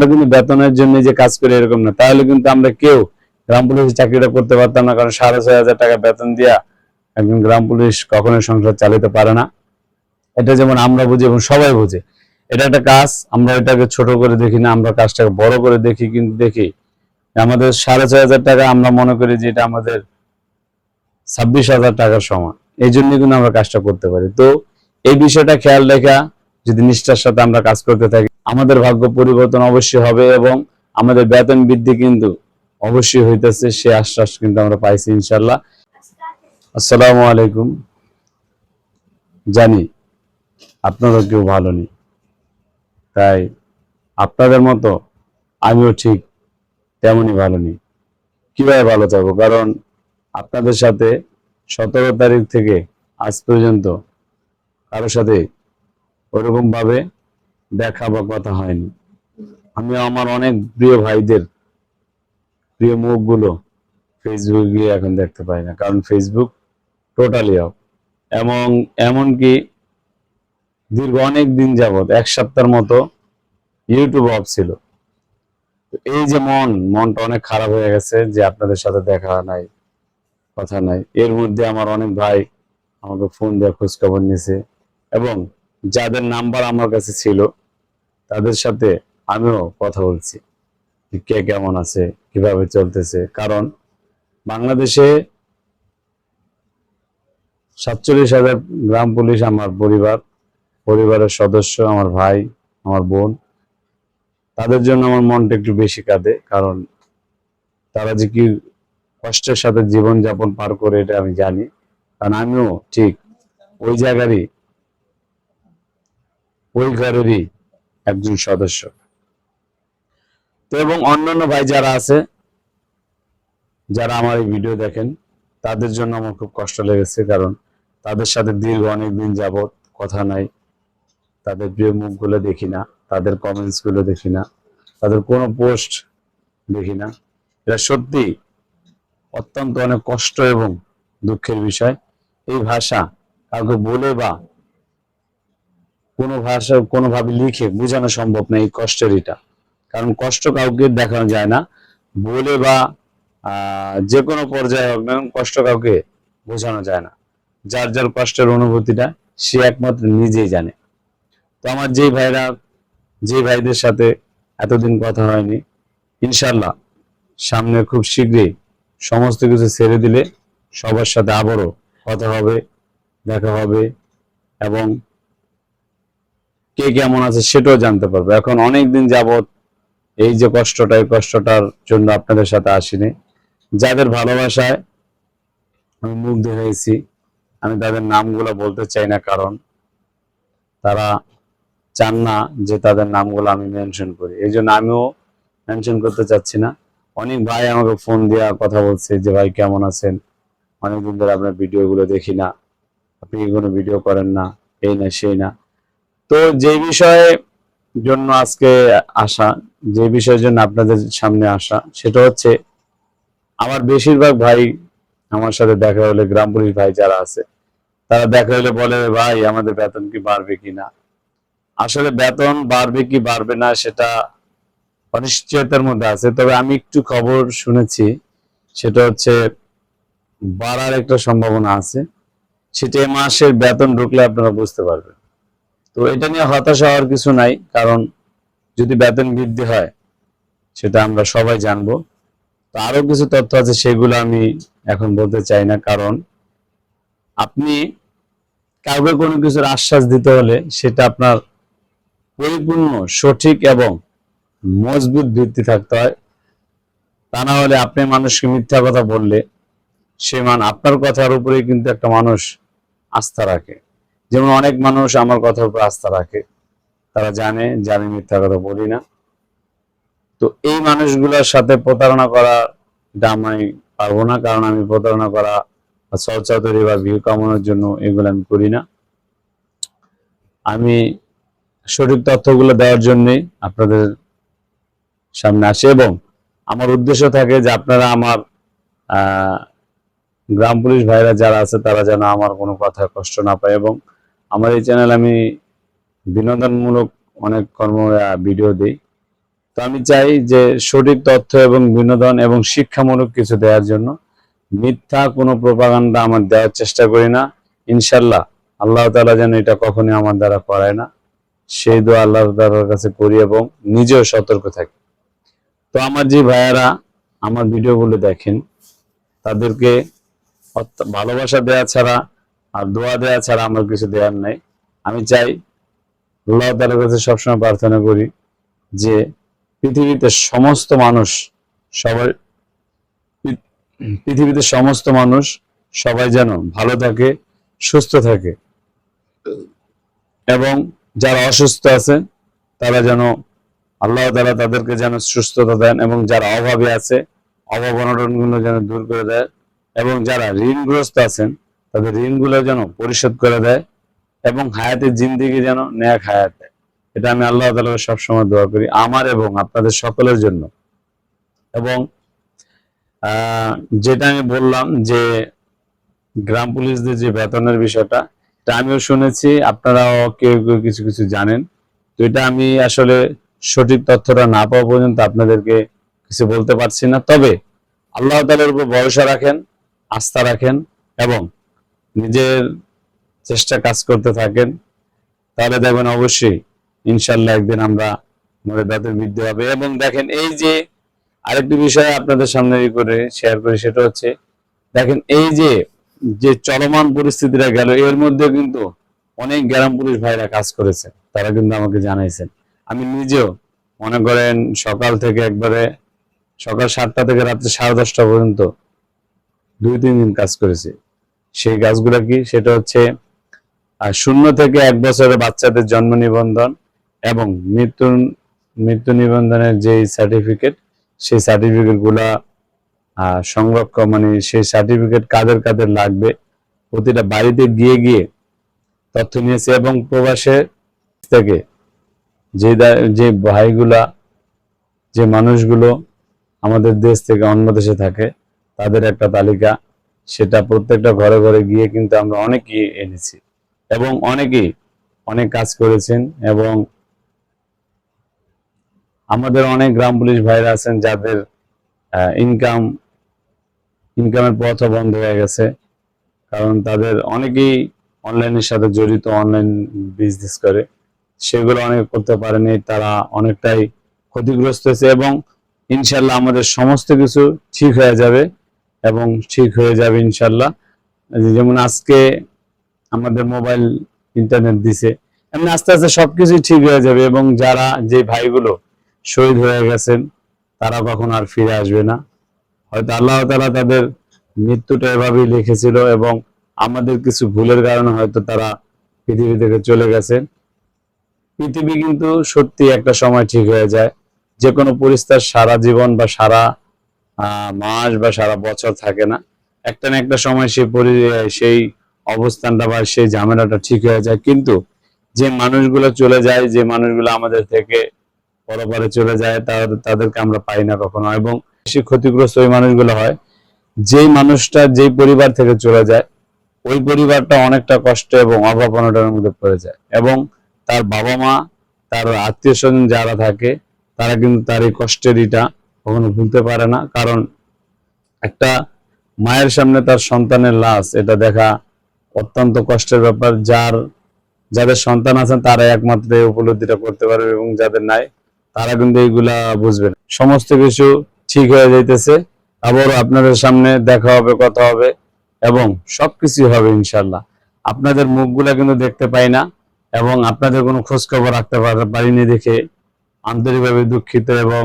আমরা কিন্তু বেতনের জন্য যে কাজ করি এরকম না। তাহলে কিন্তু আমরা কেউ গ্রাম পুলিশের চাকরিটা করতে পারতাম না, কারণ সাড়ে ছয় হাজার টাকা বেতন দিয়া একজন গ্রাম পুলিশ কখনোই সংসার চালাতে পারে না। এটা যেমন আমরা বুঝি এবং সবাই বুঝে। এটা একটা কাজ, আমরা এটাকে ছোট করে দেখি না, আমরা কাজটাকে বড় করে দেখি, কিন্তু দেখি আমাদের সাড়ে ছয় হাজার টাকা আমরা মনে করি যে এটা আমাদের ছাব্বিশ হাজার টাকার সমান। এই জন্য কিন্তু আমরা কাজটা করতে পারি। তো এই বিষয়টা খেয়াল রেখা, যদি নিষ্ঠার সাথে আমরা কাজ করতে থাকি আমাদের ভাগ্য পরিবর্তন অবশ্যই হবে এবং আমাদের বেতন বৃদ্ধি কিন্তু অবশ্যই হইতেছে, সে আশ্বাস কিন্তু আমরা পাইছি ইনশাল্লাহ আসসালামু আলাইকুম। জানি আপনারা কেউ ভালো নেই, তাই আপনাদের মতো আমিও ঠিক তেমনই ভালো নেই। কীভাবে ভালো থাকব? কারণ আপনাদের সাথে সতেরো তারিখ থেকে আজ পর্যন্ত কারোর সাথে ওরকম ভাবে দেখা বা কথা হয়নি। আমি আমার অনেক প্রিয় ভাইদের প্রিয় মুখগুলো ফেসবুক গিয়ে এখন দেখতে পাই না, কারণ ফেসবুক টোটালি অফ এবং এমনকি দীর্ঘ অনেক দিন যাবত এক সপ্তাহের মতো ইউটিউব অফ ছিল। এই যে মন, মনটা অনেক খারাপ হয়ে গেছে যে আপনাদের সাথে দেখা নাই, কথা নাই। এর মধ্যে আমার অনেক ভাই আমাকে ফোন দিয়ে খোঁজখবর নিয়েছে এবং যাদের নাম্বার আমার কাছে ছিল তাদের সাথে আমিও কথা বলছি কে কেমন আছে, কীভাবে চলতেছে। কারণ বাংলাদেশে সাতচল্লিশ হাজার গ্রাম পুলিশ আমার পরিবার, পরিবারের সদস্য, আমার ভাই, আমার বোন। তাদের জন্য আমার মনটা একটু বেশি কাঁদে, কারণ তারা যে কি কষ্টের সাথে জীবন যাপন পার করে, এটা আমি জানি। কারণ আমিও ঠিক ওই জায়গারই, ওই ঘরেরই একজন সদস্য। তো এবং অন্যান্য ভাই যারা আছে, যারা আমার এই ভিডিও দেখেন, তাদের জন্য আমার খুব কষ্ট লেগেছে কারণ তাদের সাথে দীর্ঘ অনেক দিন যাবত কথা নাই। তাদের প্রিয় মুখগুলো দেখি না, তাদের কমেন্টসগুলো দেখি না, তাদের কোনো পোস্ট দেখি না। এটা সত্যি অত্যন্ত অনেক কষ্ট এবং দুঃখের বিষয়। এই ভাষা কাউকে বলে বা কোনো ভাষা কোনোভাবে লিখে বোঝানো সম্ভব না এই কষ্টের এটা। কারণ কষ্ট কাউকে দেখানো যায় না। বলে বা যে কোনো পর্যায়ে হোক না কষ্ট কাউকে বোঝানো যায় না। যার যার কষ্টের অনুভূতিটা সে একমাত্র নিজেই জানে। তো আমার যেই ভাইরা যে ভাইদের সাথে এতদিন কথা হয়নি ইনশাল্লাহ সামনে খুব শীঘ্রই সমস্ত কিছু ছেড়ে দিলে সবার সাথে আবারও কথা হবে, দেখা হবে এবং কে কেমন আছে সেটাও জানতে পারব। এখন অনেক দিন যাবত এই যে কষ্টটা, এই কষ্টটার জন্য আপনাদের সাথে আসিনি। যাদের ভালোবাসায় আমি মুগ্ধ হয়েছি, আমি তাদের নামগুলো বলতে চাই না, কারণ তারা চান না যে তাদের নামগুলো আমি মেনশন করি। এই জন্য আমিও মেনশন করতে চাচ্ছি না। অনেক ভাই আমাকে ফোন দেওয়া কথা বলছে যে, ভাই, কেমন আছেন? অনেকদিন ধরে আপনার ভিডিও গুলো দেখি না। আপনি কোনো ভিডিও করেন না? এই না, সেই না। তো যে বিষয়ে জন্য আজকে আসা, যে বিষয়ের জন্য আপনাদের সামনে আসা, সেটা হচ্ছে আমার বেশিরভাগ ভাই আমার সাথে দেখা হলে গ্রাম পুলিশ ভাই যারা আছে, তারা দেখা হলে বলে, ভাই, আমাদের বেতন কি বাড়বে কি না? আসলে বেতন বাড়বে কি বাড়বে না সেটা অনিশ্চয়তার মধ্যে আছে। তবে আমি একটু খবর শুনেছি, সেটা হচ্ছে বাড়ার একটা সম্ভাবনা আছে। সেটা মাসের বেতন ঢুকলে আপনারা বুঝতে পারবেন। তো এটা নিয়ে হতাশা হওয়ার কিছু নাই, কারণ যদি বেতন বৃদ্ধি হয়, সেটা আমরা সবাই জানব। তো আরও কিছু তথ্য আছে, সেগুলো আমি এখন বলতে চাই না, কারণ আপনি কাউকে কোনো কিছুর আশ্বাস দিতে হলে সেটা আপনার পরিপূর্ণ, সঠিক এবং মজবুত ভিত্তি থাকতে হয়। তা না হলে আপনি মানুষকে মিথ্যা কথা বললে সে মান আপনার কথার উপরেই কিন্তু একটা মানুষ আস্থা রাখে। যেমন অনেক মানুষ আমার কথার উপর আস্থা রাখে। তারা জানে আমি মিথ্যা কথা বলি না। তো এই মানুষগুলোর সাথে প্রতারণা করা আমি পারব না, কারণ আমি প্রতারণা করা বা চর্চাতরি বা ভিউ কামানোর জন্য এগুলো আমি করি না। আমি সঠিক তথ্যগুলো দেওয়ার জন্যই আপনাদের সামনে আসি এবং আমার উদ্দেশ্য থাকে যে আপনারা আমার গ্রাম পুলিশ ভাইরা যারা আছে তারা যেন আমার কোনো কথা কষ্ট না পায় এবং আমার এই চ্যানেল আমি বিনোদনমূলক অনেক কর্ম ভিডিও দিই। তো আমি চাই যে সঠিক তথ্য এবং বিনোদন এবং শিক্ষামূলক কিছু দেওয়ার জন্য। মিথ্যা কোনো প্রপাগান্ডা আমার দেওয়ার চেষ্টা করি না। ইনশাল্লাহ আল্লাহ তাআলা যেন এটা কখনোই আমার দ্বারা করায় না। সেই দোয়া আল্লাহ তাআলার কাছে করি এবং নিজেও সতর্ক থাকি। তো আমার যে ভাইয়ারা আমার ভিডিওগুলো দেখেন, তাদেরকে ভালোবাসা দেওয়া ছাড়া আর দোয়া দেওয়া ছাড়া আমার কিছু দেওয়ার নাই। আমি চাই আল্লাহ তাআলার কাছে সবসময় প্রার্থনা করি যে পৃথিবীতে সমস্ত মানুষ সবাই পৃথিবীতে সমস্ত মানুষ সবাই যেন ভালো থাকে, সুস্থ থাকে এবং যারা অসুস্থ আছে তারা যেন আল্লাহ তাআলা তাদেরকে যেন সুস্থতা দেন এবং যারা অভাবে আছে, অভাব অনটনগুলো যেন দূর করে দেয় এবং যারা ঋণগ্রস্ত আছেন তাদের ঋণগুলো যেন পরিশোধ করে দেয় এবং হায়াতের জিন্দিগি যেন ন্যাক হায়াত এটা আমি আল্লাহ তাআলাকে সবসময় দোয়া করি, আমার এবং আপনাদের সকলের জন্য। এবং যেটা আমি বললাম যে গ্রাম পুলিশদের যে বেতনের বিষয়টা, এটা আমিও শুনেছি, আপনারাও কেউ কেউ কিছু কিছু জানেন। তো এটা আমি আসলে সঠিক তথ্যটা না পাওয়া পর্যন্ত আপনাদেরকে কিছু বলতে পারছি না। তবে আল্লাহ তাআলার উপর ভরসা রাখেন, আস্থা রাখেন এবং নিজের চেষ্টা কাজ করতে থাকেন, তাহলে দেখবেন অবশ্যই ইনশাল্লাহ একদিন আমরা মনে বৃদ্ধি হবে এবং দেখেন এই যে আরেকটি বিষয় আপনাদের সামনে করে শেয়ার করি, সেটা হচ্ছে, দেখেন এই যে যে চলমান পরিস্থিতিটা গেল, এর মধ্যে কিন্তু অনেক গ্রাম পুলিশ ভাইরা কাজ করেছে, তারা কিন্তু আমাকে জানাইছেন। আমি নিজেও মনে করেন সকাল থেকে একবারে, সকাল সাতটা থেকে রাত্রে সাড়ে দশটা পর্যন্ত দুই, তিন দিন কাজ করেছি। সেই কাজগুলো কি? সেটা হচ্ছে শূন্য থেকে এক বছরের বাচ্চাদের জন্ম নিবন্ধন এবং মৃত্যু মৃত্যু নিবন্ধনের যে সার্টিফিকেট সেই সার্টিফিকেটগুলা সংরক্ষণ মানে সেই সার্টিফিকেট কাদের কাদের লাগবে, প্রতিটা বাড়িতে গিয়ে গিয়ে তথ্য নিয়েছে এবং প্রবাসে থেকে যে যে ভাইগুলা, যে মানুষগুলো আমাদের দেশ থেকে অন্য দেশে থাকে, তাদের একটা তালিকা সেটা প্রত্যেকটা ঘরে ঘরে গিয়ে কিন্তু আমরা অনেকেই এনেছি এবং অনেকেই অনেক কাজ করেছেন এবং আমাদের অনেক গ্রাম পুলিশ ভাইরা আছেন যাদের ইনকাম ইনকামের পথও বন্ধ হয়ে গেছে। কারণ তাদের অনেকেই অনলাইনের সাথে জড়িত অনলাইন বিজনেস করে। সেগুলো অনেকে করতে পারেনি, তারা অনেকটাই ক্ষতিগ্রস্ত হয়েছে এবং ইনশাল্লাহ আমাদের সমস্ত কিছু ঠিক হয়ে যাবে। এবং ঠিক হয়ে যাবে ইনশাল্লাহ। যেমন আজকে আমাদের মোবাইল ইন্টারনেট দিছে, এমনি আস্তে আস্তে সবকিছু ঠিক হয়ে যাবে এবং যারা যে ভাইগুলো শহীদ হয়ে গেছেন, তারা কখন আর ফিরে আসবে না। হয়তো আল্লাহ তাআলা তাদের মৃত্যুটা এভাবেই লিখেছিল এবং আমাদের কিছু ভুলের কারণে হয়তো তারা পৃথিবী থেকে চলে গেছেন। পৃথিবী কিন্তু সত্যি একটা সময় ঠিক হয়ে যায়। যে কোনো পরিস্থিতি সারা জীবন বা সারা মাস বা সারা বছর থাকে না। একটা না একটা সময় সেই পরি সেই অবস্থানটা বা সেই ঝামেলাটা ঠিক হয়ে যায়। কিন্তু যে মানুষগুলো চলে যায়, যে মানুষগুলো আমাদের থেকে পরপরে চলে যায় তাদের তাদেরকে আমরা পাই না কখনো। এবং বেশি ক্ষতিগ্রস্ত ওই মানুষগুলো হয়। যেই মানুষটা যেই পরিবার থেকে চলে যায়, ওই পরিবারটা অনেকটা কষ্ট এবং অভাব অনটনের মধ্যে পড়ে যায়। এবং তার বাবা মা, তার আত্মীয় স্বজন যারা থাকে, তারা কিন্তু তার এই কষ্টের ইটা কখনো ভুলতে পারে না। কারণ একটা মায়ের সামনে তার সন্তানের লাশ, এটা দেখা অত্যন্ত কষ্টের ব্যাপার। যার, যাদের সন্তান আছেন, তারা একমাত্র এই উপলব্ধিটা করতে পারবে এবং যাদের নাই, তারা কিন্তু এইগুলা বুঝবে সমস্ত কিছু ঠিক হয়ে যাইতেছে। আবারও আপনাদের সামনে দেখা হবে, কথা হবে এবং সবকিছু হবে ইনশাল্লাহ আপনাদের মুখগুলা কিন্তু দেখতে পাই না এবং আপনাদের কোনো খোঁজখবর রাখতে পারিনি দেখে আন্তরিকভাবে দুঃখিত এবং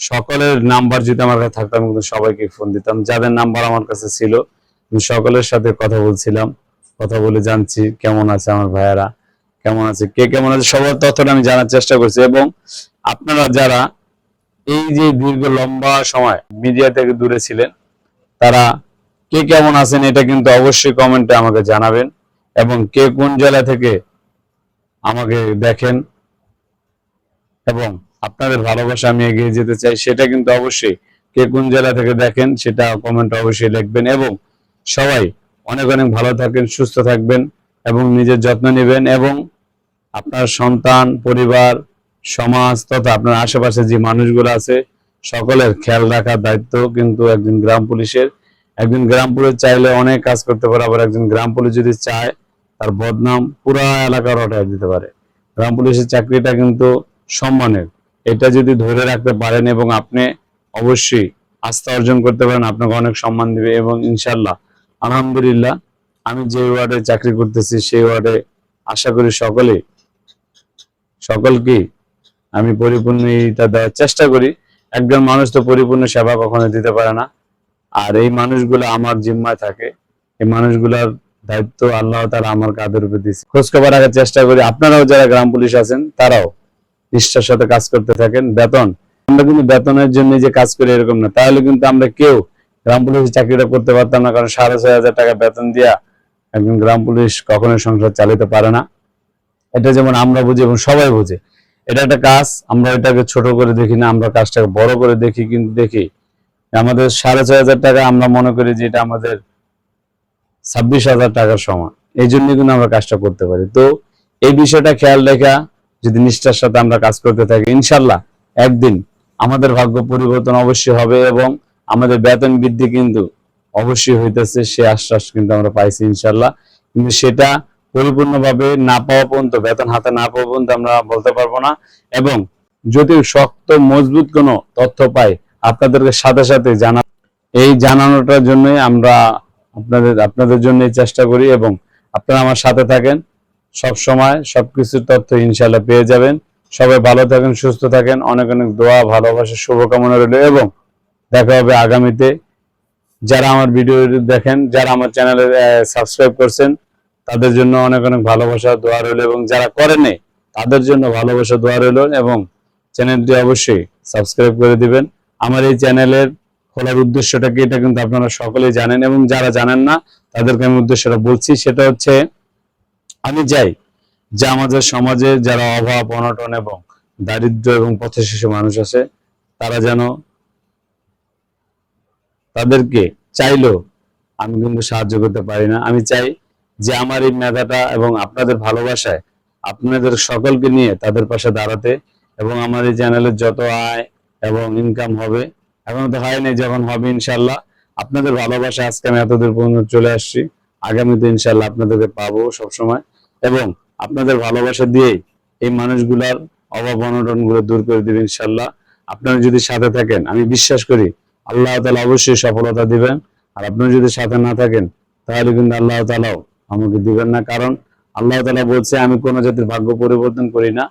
সকলের নাম্বার যদি আমার কাছে থাকতো, আমি কিন্তু সবাইকে ফোন দিতাম। যাদের নাম্বার আমার কাছে ছিল সকলের সাথে কথা বলছিলাম। কথা বলে জানছি, কেমন আছে আমার ভাইয়ারা, কেমন আছে, কে কেমন আছে, সবার তথ্যটা আমি জানার চেষ্টা করছি। এবং আপনারা যারা এই যে দীর্ঘ লম্বা সময় মিডিয়া থেকে দূরে ছিলেন, তারা কে কেমন আছেন এটা কিন্তু অবশ্যই কমেন্টে আমাকে জানাবেন। এবং কে কোন জেলা থেকে আমাকে দেখেন। এবং আপনাদের ভালোবাসা আমি এগিয়ে যেতে চাই, সেটা কিন্তু অবশ্যই। কে কোন জেলা থেকে দেখেন সেটা কমেন্ট অবশ্যই লিখবেন এবং সবাই অনেক অনেক ভালো থাকেন, সুস্থ থাকবেন এবং নিজের যত্ন নেবেন এবং আপনার সন্তান, পরিবার, সমাজ তথা আপনার আশেপাশে যে মানুষগুলো আছে, সকলের খেয়াল রাখার দায়িত্ব কিন্তু একজন গ্রাম পুলিশের। একজন গ্রাম পুলিশ চাইলে অনেক কাজ করতে পারে, আবার একজন গ্রাম পুলিশ যদি চায়, তার বদনাম পুরা এলাকার অটায় দিতে পারে। গ্রাম পুলিশের চাকরিটা কিন্তু সম্মানের। এটা যদি ধরে রাখতে পারেন এবং আপনি অবশ্যই আস্থা অর্জন করতে পারেন, আপনাকে অনেক সম্মান দিবে এবং ইনশাল্লাহ আলহামদুলিল্লাহ, আমি যে ওয়ার্ডে চাকরি করতেছি সেই ওয়ার্ডে আশা করি সকলেই সকলকে আমি পরিপূর্ণ দেওয়ার চেষ্টা করি। একজন মানুষ তো পরিপূর্ণ সেবা কখনো দিতে পারে না। আর এই মানুষগুলো আমার জিম্মায় থাকে। এই মানুষগুলোর দায়িত্ব আল্লাহ তারা আমার কাঁধের উপর দিচ্ছে খোঁজ খবর রাখার চেষ্টা করি। আপনারাও যারা গ্রাম পুলিশ আছেন, তারাও নিষ্ঠার সাথে কাজ করতে থাকেন। বেতন? আমরা কিন্তু বেতনের জন্য যে কাজ করি এরকম না। তাহলে কিন্তু আমরা কেউ গ্রাম পুলিশের চাকরিটা করতে পারতাম না, কারণ সাড়ে ছয় হাজার টাকা বেতন দিয়া একজন গ্রাম পুলিশ কখনো সংসার চালাতে পারে না। এটা যেমন আমরা বুঝি এবং সবাই বুঝে। এটা একটা কাজ, আমরা এটাকে ছোট করে দেখি না, আমরা কাজটাকে বড় করে দেখি, কিন্তু দেখি আমাদের সাড়ে ছয় হাজার টাকা আমরা মনে করি যে এটা আমাদের ছাব্বিশ হাজার টাকার সমান। এই জন্য কিন্তু আমরা কাজটা করতে পারি। তো এই বিষয়টা খেয়াল রেখা যদি নিষ্ঠার সাথে আমরা কাজ করতে থাকি, ইনশাল্লাহ একদিন আমাদের ভাগ্য পরিবর্তন অবশ্যই হবে এবং আমাদের বেতন বৃদ্ধি কিন্তু অবশ্যই হইতেছে, সে আশ্বাস কিন্তু আমরা পাইছি ইনশাল্লাহ। কিন্তু সেটা পরিপূর্ণভাবে না পাওয়া পর্যন্ত, বেতন হাতে না পাওয়া পর্যন্ত আমরা বলতে পারব না এবং যদি শক্ত, মজবুত কোনো তথ্য পাই, আপনাদেরকে সাথে সাথে জানা এই জানানোটার জন্যই আমরা আপনাদের আপনাদের জন্য চেষ্টা করি এবং আপনারা আমার সাথে থাকেন। সব সময় সবকিছুর তথ্য ইনশাল্লাহ পেয়ে যাবেন। সবাই ভালো থাকেন, সুস্থ থাকেন। অনেক অনেক দোয়া, ভালোবাসা, শুভকামনা রইল এবং দেখা হবে আগামীতে। যারা আমার ভিডিও দেখেন, যারা আমার চ্যানেলে সাবস্ক্রাইব করছেন, তাদের জন্য অনেক অনেক ভালোবাসা, দোয়া রইল এবং যারা করেনি তাদের জন্য ভালোবাসা, দোয়া রইল এবং চ্যানেলটি অবশ্যই সাবস্ক্রাইব করে দিবেন। আমার এই চ্যানেলের খোলার উদ্দেশ্যটা কি, এটা কিন্তু আপনারা সকলেই জানেন এবং যারা জানেন না, তাদেরকে আমি উদ্দেশ্যটা বলছি। সেটা হচ্ছে আমি চাই যে আমাদের সমাজে যারা অভাব, অনটন এবং দারিদ্র এবং পথে শিশু মানুষ আছে, তারা যেন তাদেরকে চাইলেও আমি কিন্তু সাহায্য করতে পারি না। আমি চাই যে আমার এই মেধাটা এবং আপনাদের ভালোবাসায় আপনাদের সকলকে নিয়ে তাদের পাশে দাঁড়াতে এবং আমার এই চ্যানেলের যত আয় এবং ইনকাম হবে, এখন তো হয়নি যখন হবে ইনশাল্লাহ, আপনাদের ভালোবাসা আজকে আমি এতদূর পর্যন্ত চলে আসছি। আগামীতে ইনশাল্লাহ আপনাদেরকে পাবো সবসময়। এবং আপনাদের ভালোবাসা দিয়েই এই মানুষগুলার অভাব অনটনগুলো দূর করে দিবেন ইনশাল্লাহ আপনারা যদি সাথে থাকেন, আমি বিশ্বাস করি আল্লাহ তালা অবশ্যই সফলতা দিবেন। আর আপনারা যদি সাথে না থাকেন, তাহলে কিন্তু আল্লাহ তালাও আমাকে দিবেন না। কারণ আল্লাহ তালা বলছে, আমি কোন জাতির ভাগ্য পরিবর্তন করি না।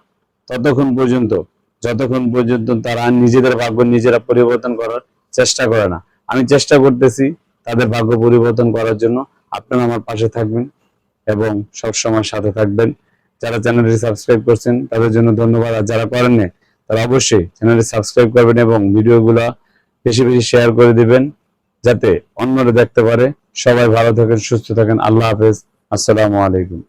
ততক্ষণ পর্যন্ত, যতক্ষণ পর্যন্ত তারা নিজেদের ভাগ্য নিজেরা পরিবর্তন করার চেষ্টা করে না। আমি চেষ্টা করতেছি তাদের ভাগ্য পরিবর্তন করার জন্য। আপনারা আমার পাশে থাকবেন এবং সবসময় সাথে থাকবেন। যারা চ্যানেলটি সাবস্ক্রাইব করছেন, তাদের জন্য ধন্যবাদ। আর যারা করেননি তারা অবশ্যই চ্যানেলটি সাবস্ক্রাইব করবেন এবং ভিডিওগুলো বেশি বেশি শেয়ার করে দিবেন, যাতে অন্যরা দেখতে পারে। সবাই ভালো থাকেন, সুস্থ থাকেন। আল্লাহ হাফেজ। আসসালামু আলাইকুম।